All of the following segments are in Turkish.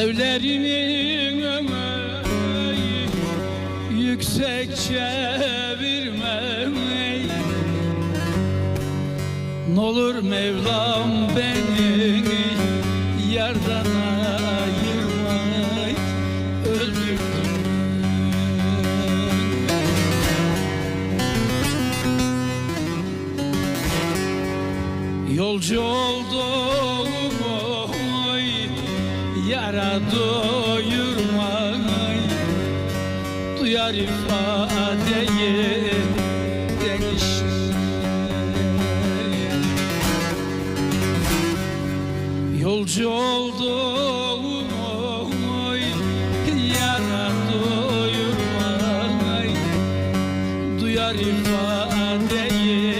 Evlerinin ömeği yüksek çevirme N'olur Mevlam beni yardan ayırmay öldürdün. Yolcu oldum Yara doyurmay Duyar ifadeyi denişler Yolcu oldum oy Yara doyurmay Duyar ifadeyi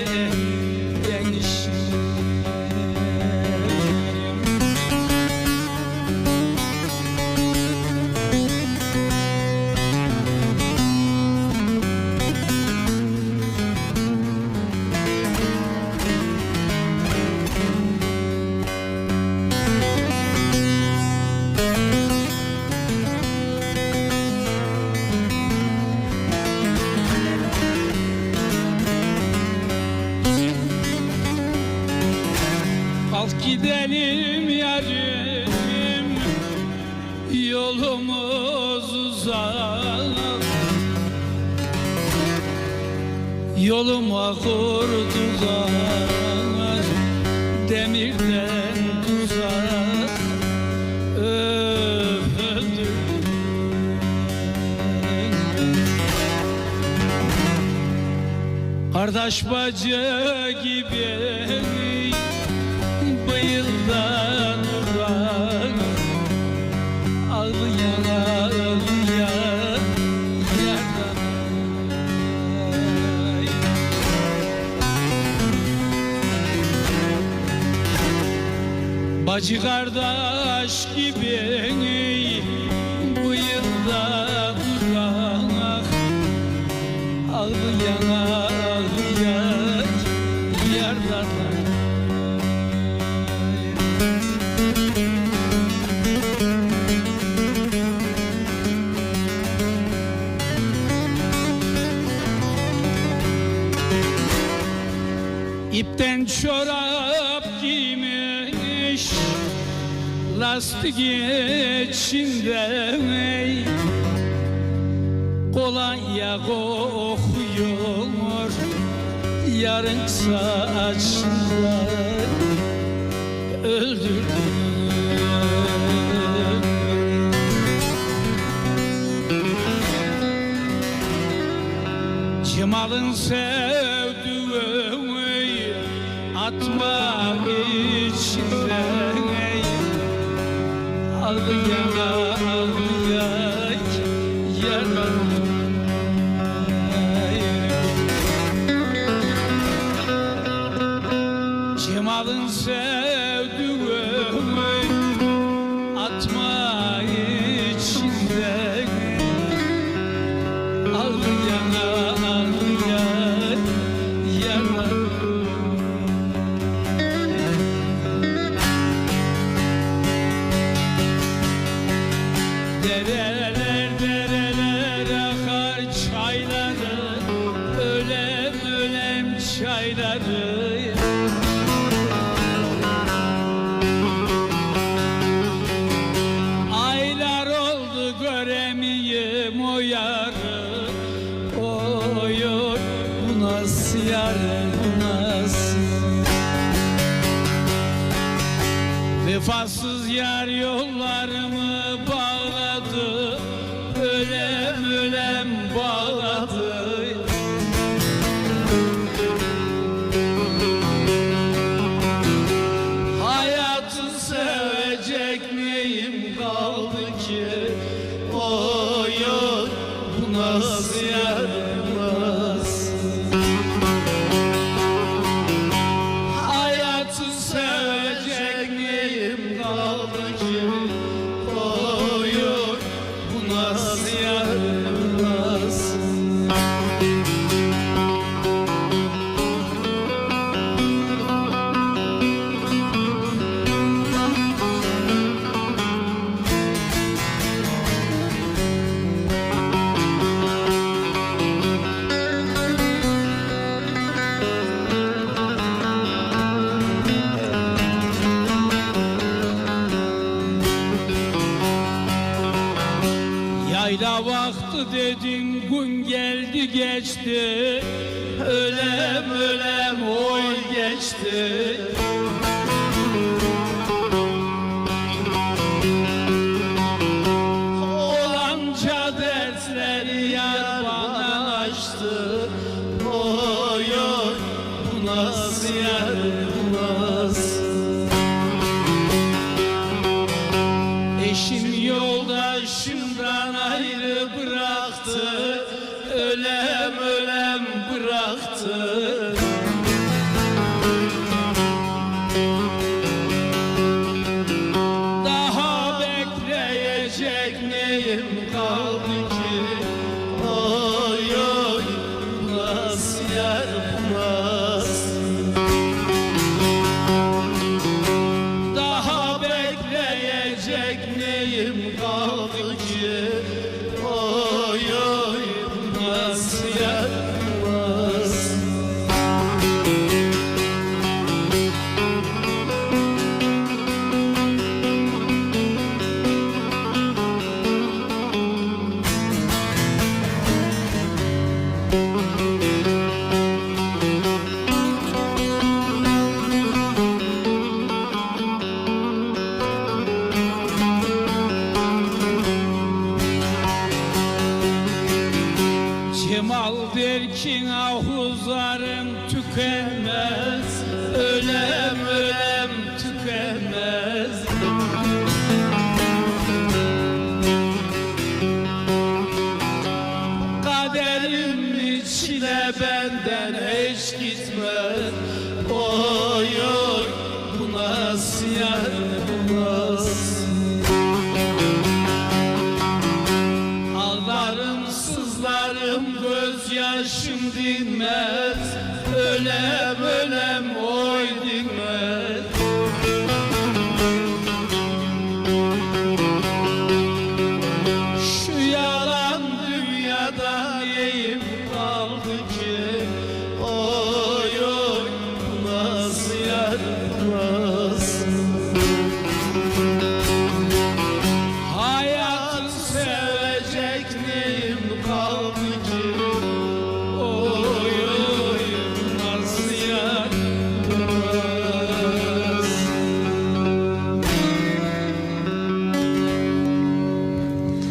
Kalk gidelim yarim Yolumuz uzak. Yoluma kurdular Demirden tuzak Öldürdüm Kardeş bacı gibi Bıyıldan duran Ağlayan ağlayan Yardan Bacı kardeş gibi Bu yılda durak Ağlayan ağlayan İpten çorap giymiş Lastik içinde Kolonya kokuyor Yarın saçlar Öldürdüm. Cemal'ın sevdiği atma içinde Ağlayan ağlayan yaran Cemal'ın sevdiği Vefasız yar yollarımı bağladı. Ölem ölem bağladı alma Ya vakti dedin gün geldi geçti. Ölem ölem oy geçti. çekneyim kaldı erkin ahuzarım tükenmez Ölem ölem tükenmez Kaderim içine benden hiç gitmez.